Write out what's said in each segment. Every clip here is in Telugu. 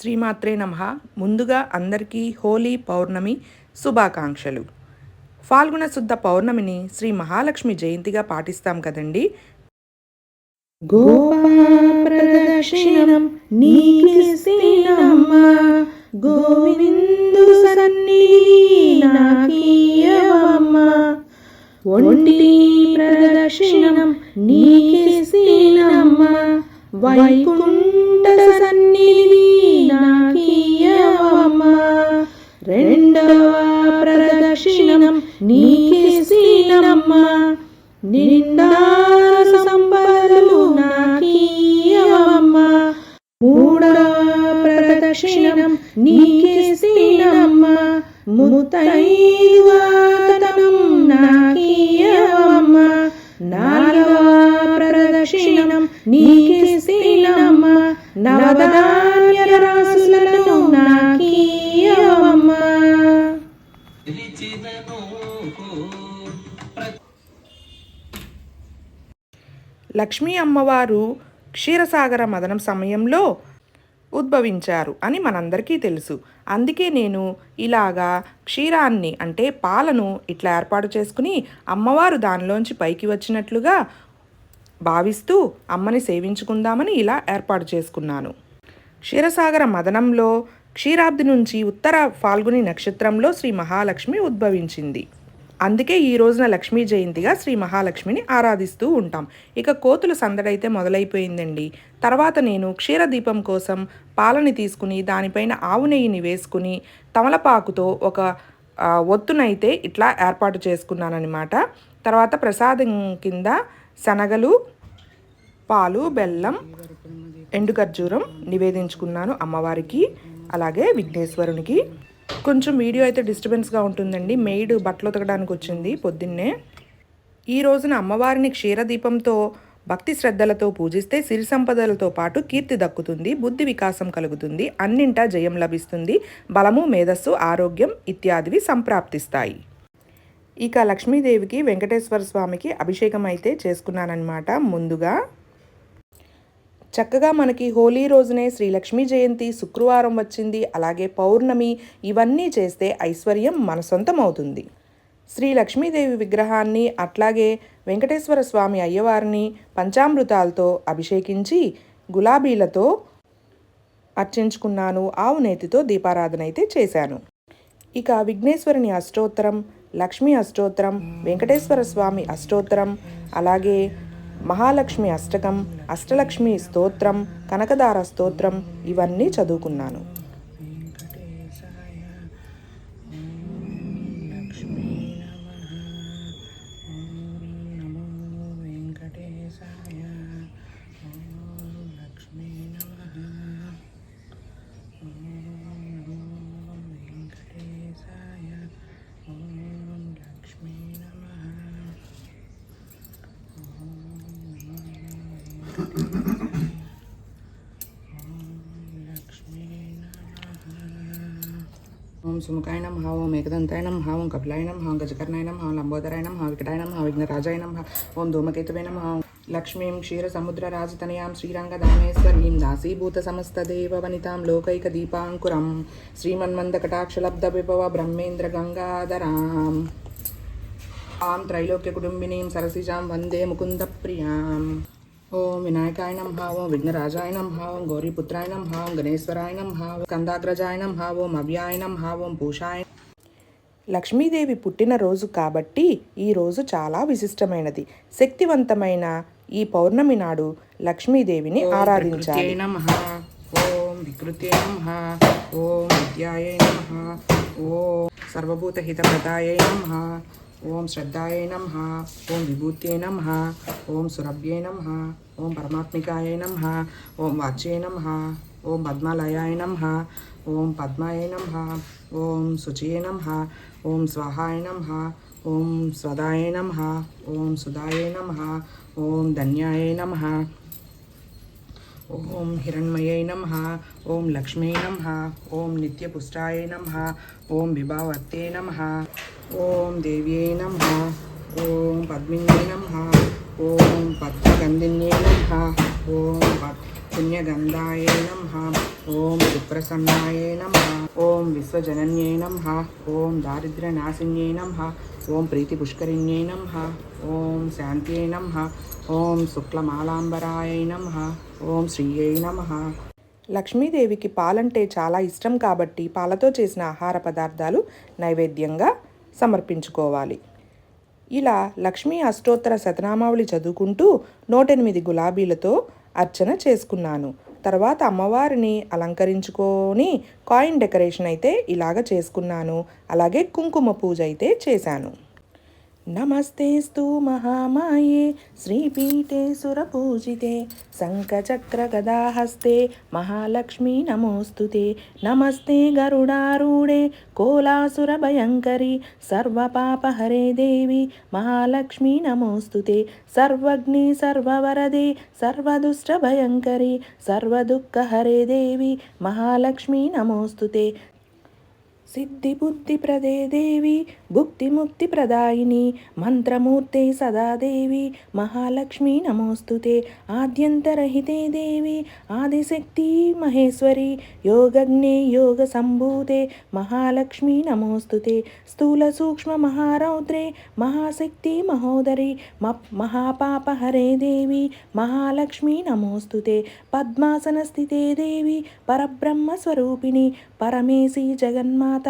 శ్రీమాత్రే నమ. ముందుగా అందరికీ హోలీ పౌర్ణమి శుభాకాంక్షలు. ఫాల్గుణ శుద్ధ పౌర్ణమిని శ్రీ మహాలక్ష్మి జయంతిగా పాటిస్తాం కదండి. గోపాప్రదక్షిణం గోవిందు ఒంటి ప్రదక్షిణం నీకిస్తేనమ్మ. వైకుంఠ సన్నిధి నాకీయవమ్మ. రెండవ ప్రదక్షిణం నీకిస్తేనమ్మ. నిండారు సంపదలు నాకీయవమ్మ. మూడవ ప్రదక్షిణం నీకేసేనమ్మ ముత్తైవాతనం లక్ష్మీ అమ్మవారు క్షీరసాగర మదనం సమయంలో ఉద్భవించారు అని మనందరికీ తెలుసు. అందుకే నేను ఇలాగా క్షీరాన్ని అంటే పాలను ఇట్లా ఏర్పాటు చేసుకుని అమ్మవారు దానిలోంచి పైకి వచ్చినట్లుగా భావిస్తూ అమ్మని సేవించుకుందామని ఇలా ఏర్పాటు చేసుకున్నాను. క్షీరసాగర మదనంలో క్షీరాబ్ది నుంచి ఉత్తర ఫాల్గుని నక్షత్రంలో శ్రీ మహాలక్ష్మి ఉద్భవించింది. అందుకే ఈ రోజున లక్ష్మీ జయంతిగా శ్రీ మహాలక్ష్మిని ఆరాధిస్తూ ఉంటాం. ఇక కోతుల సందడైతే మొదలైపోయిందండి. తర్వాత నేను క్షీరదీపం కోసం పాలని తీసుకుని దానిపైన ఆవు నెయ్యిని వేసుకుని తమలపాకుతో ఒక ఒత్తునైతే ఇట్లా ఏర్పాటు చేసుకున్నానన్నమాట. తర్వాత ప్రసాదం కింద శనగలు పాలు బెల్లం ఎండు ఖర్జూరం నివేదించుకున్నాను అమ్మవారికి అలాగే విఘ్నేశ్వరునికి. కొంచెం వీడియో అయితే డిస్టర్బెన్స్గా ఉంటుందండి. మెయిడ్ బట్టలు ఉతకడానికి వచ్చింది పొద్దున్నే. ఈ రోజున అమ్మవారిని క్షీరదీపంతో భక్తి శ్రద్ధలతో పూజిస్తే సిరి సంపదలతో పాటు కీర్తి దక్కుతుంది బుద్ధి వికాసం కలుగుతుంది అన్నింటా జయం లభిస్తుంది బలము మేధస్సు ఆరోగ్యం ఇత్యాదివి సంప్రాప్తిస్తాయి. ఇక లక్ష్మీదేవికి వెంకటేశ్వర స్వామికి అభిషేకం అయితే చేసుకున్నానన్నమాట. ముందుగా చక్కగా మనకి హోలీ రోజునే శ్రీ లక్ష్మీ జయంతి శుక్రవారం వచ్చింది అలాగే పౌర్ణమి ఇవన్నీ చేస్తే ఐశ్వర్యం మన సొంతం అవుతుంది. శ్రీ లక్ష్మీదేవి విగ్రహాన్ని అట్లాగే వెంకటేశ్వర స్వామి అయ్యవారిని పంచామృతాలతో అభిషేకించి గులాబీలతో అర్చించుకున్నాను. ఆవు నేతితో దీపారాధన అయితే చేశాను. ఇక విఘ్నేశ్వరుని అష్టోత్తరం లక్ష్మీ అష్టోత్తరం వెంకటేశ్వర స్వామి అష్టోత్తరం అలాగే మహాలక్ష్మి అష్టకం అష్టలక్ష్మి స్తోత్రం కనకదార స్తోత్రం ఇవన్నీ చదువుకున్నాను. ఓం సుముఖాయ నమ ఓం ఏకదంతాయ నమ ఓం కపిలాయ నమ ఓం గజకర్ణాయ నమ ఓం లంబోదరాయ నమ వికటాయ నమ విఘ్నరాజాయ నమ ఓం ధూమకేతువే నమ లక్ష్మీం క్షీరసముద్రరాజతనయాం శ్రీరంగదామేశ్వరీం దాసీభూత సమస్తదేవ వనితాం లోకైక దీపాంకురం శ్రీమన్మందకటాక్షలబ్ధ విభవ బ్రహ్మేంద్ర గంగాధరాం ఆం త్రైలోక్య కుటుంబినీం సరసిజాం వందే ముకుంద ప్రియాం ఓం విఘ్నరాజాయ నమ ఓం గౌరీపుత్రాయ నమ ఓం గణేశ్వరాయ నమ ఓం కందాగ్రజాయ నమ ఓం పూషాయ లక్ష్మీదేవి పుట్టినరోజు కాబట్టి ఈ రోజు చాలా విశిష్టమైనది. శక్తివంతమైన ఈ పౌర్ణమి నాడు లక్ష్మీదేవిని ఆరాధించాలి. ఓం నమ ఓం విద్యాయై నమ ఓం సర్వభూతహితప్రదాయై నమ ఓం శ్రద్ధాయై నమ ఓం విభూత్యై నమ ఓం సురభ్యై నమ ఓం పరమాత్మికాయై నమ ఓం వాచ్యై నమ ఓం పద్మాలయాయ నమ ఓం పద్మాయై నమ ఓం శుచయే నమ ఓం స్వాహాయ నమ ఓం స్వదాయ నమ ఓం సుధాయ నమ ఓం ధన్యాయ నమ ఓం హిరణ్మయై నమ ఓం లక్ష్మీ నమ ఓం నిత్యపుష్టాయ నమ ఓం విభావర్తే నమ ఓం దేవ్యై నమ ఓం పద్మిన్యై నమ ఓం పద్మగంధిన్యై నమ ఓం పద్ నమ ఓం సుప్రసన్నాయే నమ ఓం విశ్వజనన్యే నమ ఓం దారిద్ర్యనాశిన్యే నమ ఓం ప్రీతి పుష్కరిణ్యే నమ ఓం శాంత్యై నమ ఓం శుక్లమాలాంబరాయ నమ ఓం శ్రీయై నమ లక్ష్మీదేవికి పాలంటే చాలా ఇష్టం కాబట్టి పాలతో చేసిన ఆహార పదార్థాలు నైవేద్యంగా సమర్పించుకోవాలి. ఇలా లక్ష్మీ అష్టోత్తర శతనామావళి చదువుకుంటూ నూటెనిమిది గులాబీలతో అర్చన చేసుకున్నాను. తర్వాత అమ్మవారిని అలంకరించుకొని కాయిన్ డెకరేషన్ అయితే ఇలాగ చేసుకున్నాను. అలాగే కుంకుమ పూజ అయితే చేశాను. నమస్తేస్తు మహామాయే శ్రీపీఠే సురపూజితే శంఖచక్రగదాహస్తే మహాలక్ష్మీ నమోస్తుతే. నమస్తే గరుడారూఢే కోలాసురభయంకరి సర్వపాపహరే దేవి మహాలక్ష్మీ నమోస్తుతే. సర్వగ్ని సర్వవరదే సర్వదుష్టభయంకరి సర్వదుఃఖహరే దేవి మహాలక్ష్మీ నమోస్తుతే. సిద్ధిబుద్ధిప్రదే దేవి భుక్తిముక్తిప్రదాయిని మంత్రమూర్తే సదా దేవి మహాలక్ష్మీ నమోస్తుతే ఆద్యంతరహితే దేవి ఆదిశక్తి మహేశ్వరి యోగజ్ఞే యోగ సంభూతే మహాలక్ష్మీ నమోస్తుతే స్థూల సూక్ష్మ మహారౌద్రే మహాశక్తి మహోదరి మ మహాపాపహరే దేవి మహాలక్ష్మీ నమోస్తుతే పద్మాసన స్థితే దేవి పరబ్రహ్మ స్వరూపిణి పరమేశి జగన్మాత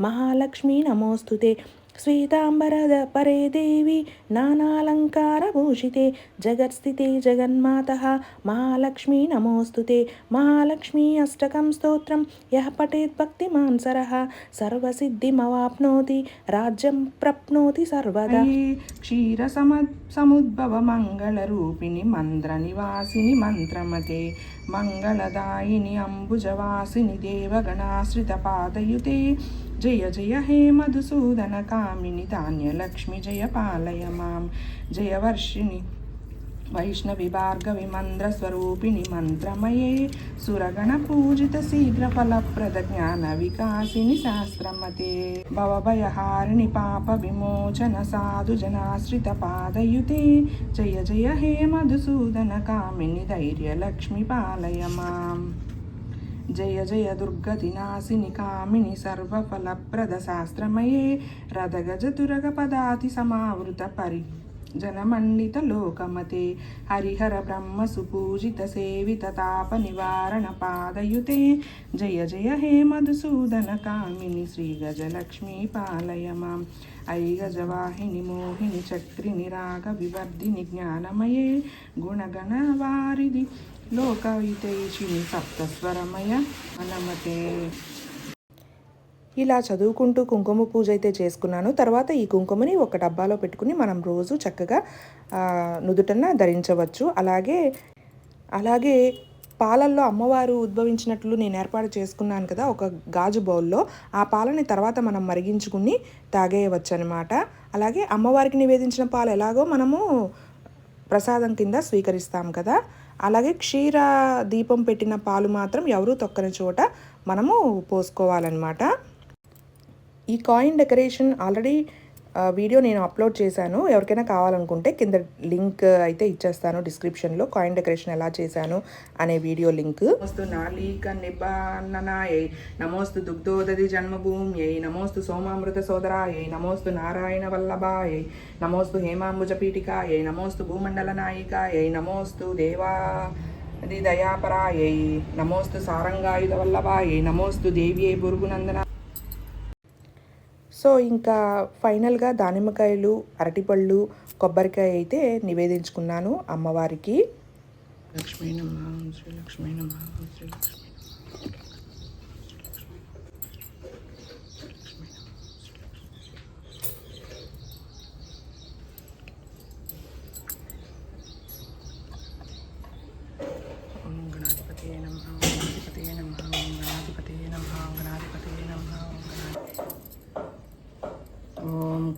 మహాలక్ష్మీ నమోస్తుతే శ్వేతాంబరద పరే దేవి నానాలంకారభూషితే జగత్స్థితే జగన్మాత మహాలక్ష్మీ నమోస్తుతే. మహాలక్ష్మీ అష్టకం స్తోత్రం యః పఠేత్ భక్తిమాన్ సరః సర్వసిద్ధిమవాప్నోతి రాజ్యం ప్రప్నోతి సర్వదా. క్షీర సమ సముద్భవ మంగళరూపిణి మంద్ర నివాసిని మంత్రమతే మంగళదాయిని అంబుజవాసిని దేవగణాశ్రిత పాదయుతే. జయ జయ హే మధుసూదన కామిని ధాన్యలక్ష్మి జయ పాలయ మాం జయ వర్షిణి వైష్ణవి భార్గవి మంద్రస్వరూపిణి మంత్రమయే సురగణ పూజిత శీఘ్ర ఫలప్రద జ్ఞాన వికాసిని శాస్త్రమతే భవభయహారిణి పాప విమోచన సాధు జనాశ్రిత పాదయుతే జయ జయ హే మధుసూదన కామిని ధైర్యలక్ష్మి పాలయ మాం జయ జయ దుర్గతి నాశిని కామిని సర్వఫలప్రద శాస్త్రమయే రథగజ తురగ పదాతి సమావృత పరి జనమండిత లోకమతే హరిహర బ్రహ్మ సుపూజిత సేవిత తాప నివారణ పాదయుతే జయ జయ హే మధుసూదన కామిని శ్రీ గజలక్ష్మీ పాలయ మాం ఐ గజవాహిని మోహిని చక్రిని రాగ వివర్ధిని జ్ఞానమయే గుణగణ వారిది లోకవితేషిని సప్తస్వరమయ మనమతే ఇలా చదువుకుంటూ కుంకుమ పూజ అయితే చేసుకున్నాను. తర్వాత ఈ కుంకుమని ఒక డబ్బాలో పెట్టుకుని మనం రోజు చక్కగా నుదుటన ధరించవచ్చు. అలాగే అలాగే పాలల్లో అమ్మవారు ఉద్భవించినట్లు నేను ఏర్పాటు చేసుకున్నాను కదా ఒక గాజు బౌల్లో. ఆ పాలని తర్వాత మనం మరిగించుకుని తాగేయవచ్చు అనమాట అలాగే అమ్మవారికి నివేదించిన పాలు ఎలాగో మనము ప్రసాదం కింద స్వీకరిస్తాం కదా. అలాగే క్షీర దీపం పెట్టిన పాలు మాత్రం ఎవరూ తొక్కని చోట మనము పోసుకోవాలన్నమాట. ఈ కాయిన్ డెకరేషన్ ఆల్రెడీ వీడియో నేను అప్లోడ్ చేశాను. ఎవరికైనా కావాలనుకుంటే కింద లింక్ అయితే ఇచ్చేస్తాను డిస్క్రిప్షన్లో కాయిన్ డెకరేషన్ ఎలా చేశాను అనే వీడియో లింక్ నమోస్తు నాళీక నిబాననాయై నమోస్తు దుగ్ధోదధి జన్మభూమ్యై. నమోస్తు సోమామృత సోదరాయై. నమోస్తు నారాయణ వల్లభాయై. నమోస్తు హేమాంబుజ పీఠికాయై. నమోస్తు భూమండల నాయికాయై. నమోస్తు దేవా ది దయాపరాయై. నమోస్తు సారంగాయుధ వల్లభాయై. నమోస్తు దేవ్యై బురుగునందన సో ఇంకా ఫైనల్గా దానిమ్మకాయలు అరటిపళ్ళు కొబ్బరికాయ అయితే నివేదించుకున్నాను అమ్మవారికి. లక్ష్మీ నమ శ్రీ లక్ష్మీ నమ శ్రీ లక్ష్మీ ఓం గణాధిపతయే నమః ఓం గణాధిపతయే నమః ఓం గణాధిపతయే నమః ఓం గణాధిపతయే నమః ఓం గణాధిపతయే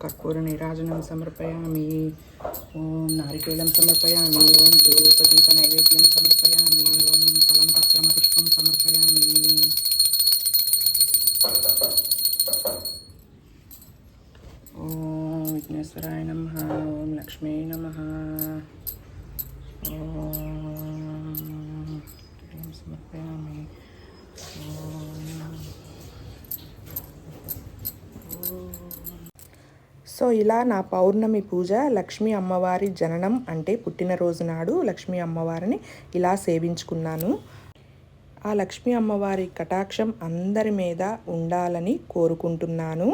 కర్పూరని రాజనం సమర్పయామి. ఓం నారికేళం సమర్పయామి. ఓం ధూపదీప నైవేద్యం సమర్పయామి. ఓం ఫలం పత్రం పుష్పం సమర్పయామి. ఓం విఘ్నేశ్వరాయ నమ. ఓం లక్ష్మీ నమ. ఓం సమర్పయామి. ఓం సో ఇలా నా పౌర్ణమి పూజ లక్ష్మీ అమ్మవారి జననం అంటే పుట్టినరోజు నాడు లక్ష్మీ అమ్మవారిని ఇలా సేవించుకున్నాను. ఆ లక్ష్మీ అమ్మవారి కటాక్షం అందరి మీద ఉండాలని కోరుకుంటున్నాను.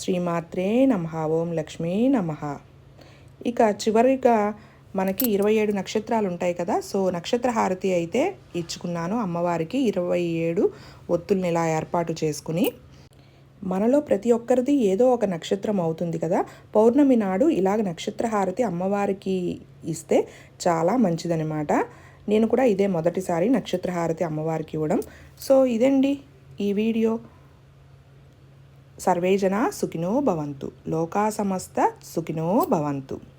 శ్రీమాత్రే నమ ఓం లక్ష్మీ నమ. ఇక చివరిగా మనకి ఇరవై ఏడు నక్షత్రాలు ఉంటాయి కదా సో నక్షత్ర హారతి అయితే ఇచ్చుకున్నాను అమ్మవారికి ఇరవై ఏడు ఒత్తుల్ని ఇలా ఏర్పాటు చేసుకుని. మనలో ప్రతి ఒక్కరిది ఏదో ఒక నక్షత్రం అవుతుంది కదా. పౌర్ణమి నాడు ఇలాగ నక్షత్ర హారతి అమ్మవారికి ఇస్తే చాలా మంచిదనమాట నేను కూడా ఇదే మొదటిసారి నక్షత్ర హారతి అమ్మవారికి ఇవ్వడం. సో ఇదండి ఈ వీడియో. సర్వేజన సుఖినో భవంతు. లోకా సమస్త సుఖినో భవంతు.